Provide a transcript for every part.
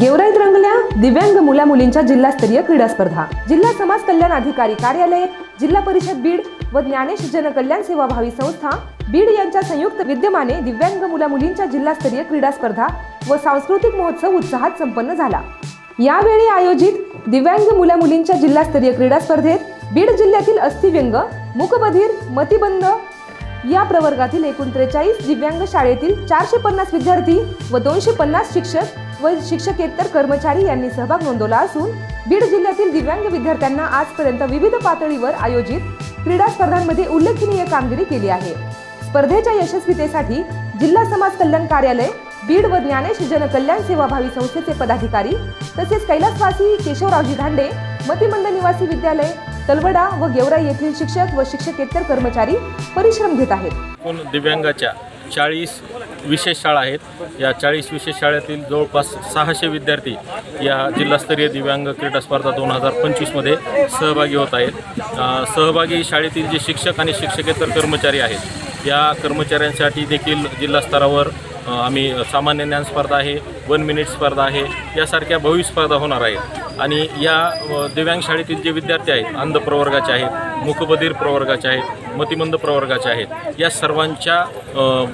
गेवराईत रंगल्या दिव्यांग मुला मुलींच्या जिल्हास्तरीय क्रीडा स्पर्धा. जिल्हा समाज कल्याण अधिकारी कार्यालय जिल्हा परिषद बीड व ज्ञानेश जनकल्याण सेवाभावी संस्था बीड यांच्या संयुक्त विद्यमाने दिव्यांग मुला मुलींच्या जिल्हास्तरीय क्रीडा स्पर्धा व सांस्कृतिक महोत्सव उत्साहात संपन्न झाला. यावेळी आयोजित दिव्यांग मुला मुलींच्या जिल्हास्तरीय क्रीडा स्पर्धेत बीड जिल्ह्यातील अस्थिव्यंग मूकबधीर मतिबंध या प्रवर्गातील एकूण त्रेचाळीस दिव्यांग शाळेतील चारशे पन्नास विद्यार्थी व दोनशे पन्नास शिक्षक व शिक्षकेतर कर्मचारी यांनी सहभाग नोंदवला असून बीड जिल्ह्यातील दिव्यांग विद्यार्थ्यांना आजपर्यंत विविध पातळीवर आयोजित क्रीडा स्पर्धांमध्ये उल्लेखनीय कामगिरी केली आहे. स्पर्धेच्या यशस्वीतेसाठी जिल्हा समाज कल्याण कार्यालय बीड व ज्ञानेश जनकल्याण सेवाभावी संस्थेचे पदाधिकारी तसेच कैलासवासी केशवरावजी धांडे मतिमंड निवासी विद्यालय तलवडा व गेवराई येथील शिक्षक व शिक्षकेतर कर्मचारी परिश्रम घेत आहेत. दिव्यांगाच्या चाळीस विशेष शाळा आहेत. या चाळीस विशेष शाळेतील जवळपास सहाशे विद्यार्थी या जिल्हास्तरीय दिव्यांग क्रीडा स्पर्धा दोन हजार पंचवीसमध्ये सहभागी होत आहेत. सहभागी शाळेतील जे शिक्षक आणि शिक्षकेतर कर्मचारी आहेत या कर्मचाऱ्यांसाठी देखील जिल्हा स्तरावर आम्ही सामान्य ज्ञान स्पर्धा आहे वन मिनिट स्पर्धा आहे यासारख्या भव्य स्पर्धा होणार आहेत. आणि या दिव्यांग शाळेतील जे विद्यार्थी आहेत अंध प्रवर्गाचे आहेत मुखबधीर प्रवर्गाचे आहेत मतिमंद प्रवर्गाचे आहेत या सर्वांच्या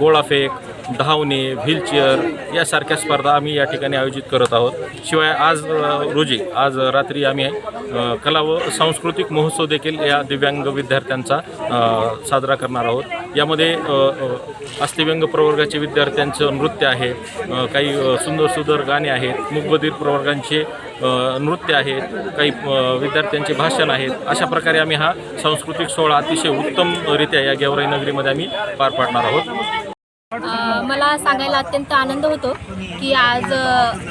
गोळाफेक धावणे व्हीलचेअर यासारख्या स्पर्धा आम्ही या ठिकाणी आयोजित करत आहोत. शिवाय आज रोजी आज रात्री आम्ही कला व सांस्कृतिक महोत्सव देखील या दिव्यांग विद्यार्थ्यांचा साजरा करणार आहोत. यामध्ये अस्थिव्यंग प्रवर्गाचे विद्यार्थ्यांचं नृत्य आहे काही सुंदर सुंदर गाणे आहेत मुकबधीर प्रवर्गांचे नृत्य आहेत काही विद्यार्थ्यांचे भाषण आहेत. अशा प्रकारे आम्ही हा सांस्कृतिक सोहळा अतिशय उत्तमरित्या या गेवराई नगरीमध्ये आम्ही पार पाडणार आहोत. मला सांगायला अत्यंत आनंद होतो की आज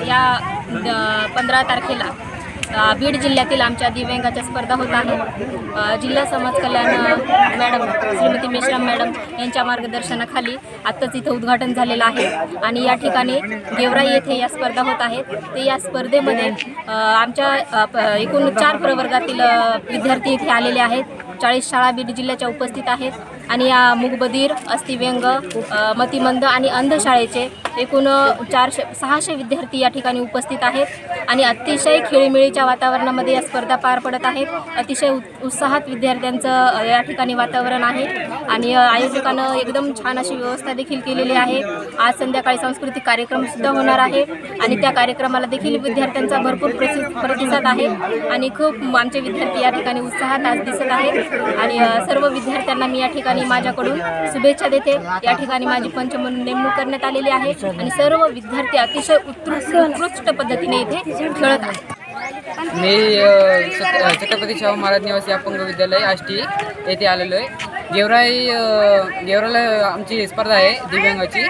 या पंधरा तारखेला बीड जिल्ह्यातील आमच्या दिव्यांगाच्या स्पर्धा होत आहे. जिल्हा समाज कल्याण मॅडम श्रीमती मेश्राम मॅडम यांच्या मार्गदर्शनाखाली आत्ताच इथं उद्घाटन झालेलं आहे. आणि या ठिकाणी गेवराई येथे या स्पर्धा होत आहेत ते या स्पर्धेमध्ये आमच्या प- एकूण चार प्रवर्गातील विद्यार्थी इथे आलेले आहेत. चाळीस शाळा बीड जिल्ह्याच्या उपस्थित आहेत. आणि या मुगबधीर अस्थिव्यंग मतिमंद आणि अंधशाळेचे एकूण चारशे सहाशे विद्यार्थी या ठिकाणी उपस्थित आहेत. आणि अतिशय खेळीमेळीच्या वातावरणामध्ये या स्पर्धा पार पडत आहेत. अतिशय उत्साहात विद्यार्थ्यांचं या ठिकाणी वातावरण आहे. आणि आयोजकानं एकदम छान अशी व्यवस्था देखील केलेली आहे. आज संध्याकाळी सांस्कृतिक कार्यक्रमसुद्धा होणार आहे. आणि त्या कार्यक्रमाला देखील विद्यार्थ्यांचा भरपूर प्रसि प्रतिसाद आहे. आणि खूप आमचे विद्यार्थी या ठिकाणी उत्साहात आज दिसत आहेत. आणि सर्व विद्यार्थ्यांना मी या ठिकाणी माझ्याकडून शुभेच्छा देते. या ठिकाणी माझी पंच म्हणून नेमणूक करण्यात आलेली आहे आणि सर्व विद्यार्थी अतिशय उत्कृष्ट उत्कृष्ट पद्धतीने इथे खेळत आहेत. मी छत्रपती शाहू महाराज निवासी अपंग विद्यालय आष्टी येथे आलेलो आहे. गेवराई गेवराला आमची स्पर्धा आहे दिव्यांगाची.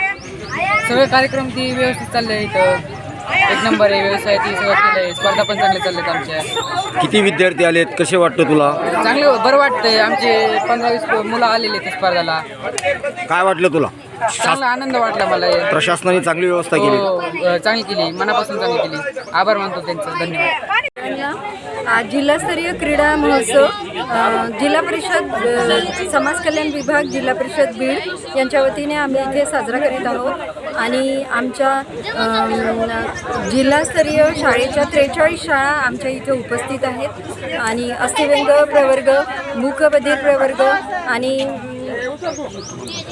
सगळे कार्यक्रम ती व्यवस्थित चालले आहे इथं. एक नंबर आहे व्यवसाय ती सगळं केलं आहे स्पर्धा पण चांगल्या चालल्यात आमच्या. किती विद्यार्थी आलेत? कसे वाटतं तुला? चांगलं बरं वाटतंय. आमचे पंधरा वीस मुलं आलेले आहेत स्पर्धाला. काय वाटलं तुला? चांगला आनंद वाटला मला हे. प्रशासनाने चांगली व्यवस्था केली. हो अ, चांगली केली. मनापासून चांगली केली. आभार मानतो त्यांचं. धन्यवाद. आज जिल्हास्तरीय क्रीडा महोत्सव अ, जिल्हा परिषद अ, समाज कल्याण विभाग जिल्हा परिषद बीड यांच्या वतीने आम्ही इथे साजरा करीत आहोत. आणि आमच्या अम, जिल्हास्तरीय शाळेच्या त्रेचाळीस शाळा आमच्या इथे उपस्थित आहेत. आणि अस्थिव्यंग प्रवर्ग मूकबधीर प्रवर्ग आणि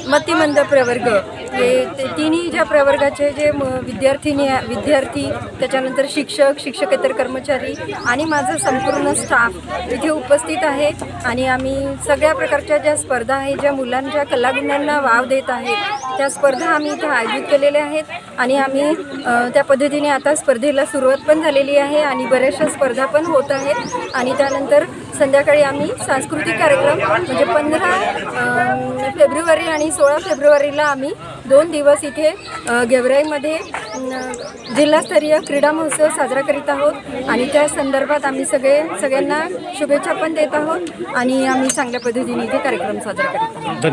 मतिमंद प्रवर्ग. हे ते तिन्ही ज्या प्रवर्गाचे जे म- विद्यार्थिनी विद्यार्थी त्याच्यानंतर शिक्षक शिक्षकेतर कर्मचारी आणि माझा संपूर्ण स्टाफ इथे उपस्थित आहे आणि आम्ही सगळ्या प्रकारच्या ज्या स्पर्धा आहे ज्या मुलांच्या कलागुणांना वाव देत आहेत त्या स्पर्धा आम्ही इथं आयोजित केलेल्या आहेत आणि आम्ही त्या पद्धतीने आता स्पर्धेला सुरुवात पण झालेली आहे आणि बऱ्याचशा स्पर्धा पण होत आहेत. आणि त्यानंतर संध्याकाळी आम्ही सांस्कृतिक कार्यक्रम म्हणजे पंधरा फेब्रुवारी आणि सोळा फेब्रुवारीला आम्ही दोन दिवस इथे गेवराईमध्ये जिल्हास्तरीय क्रीडा महोत्सव साजरा करीत आहोत. आणि त्या संदर्भात आम्ही सगळे सगळ्यांना शुभेच्छा पण देत आहोत आणि आम्ही चांगल्या पद्धतीने इथे कार्यक्रम साजरा करीत आहोत. धन्यवाद.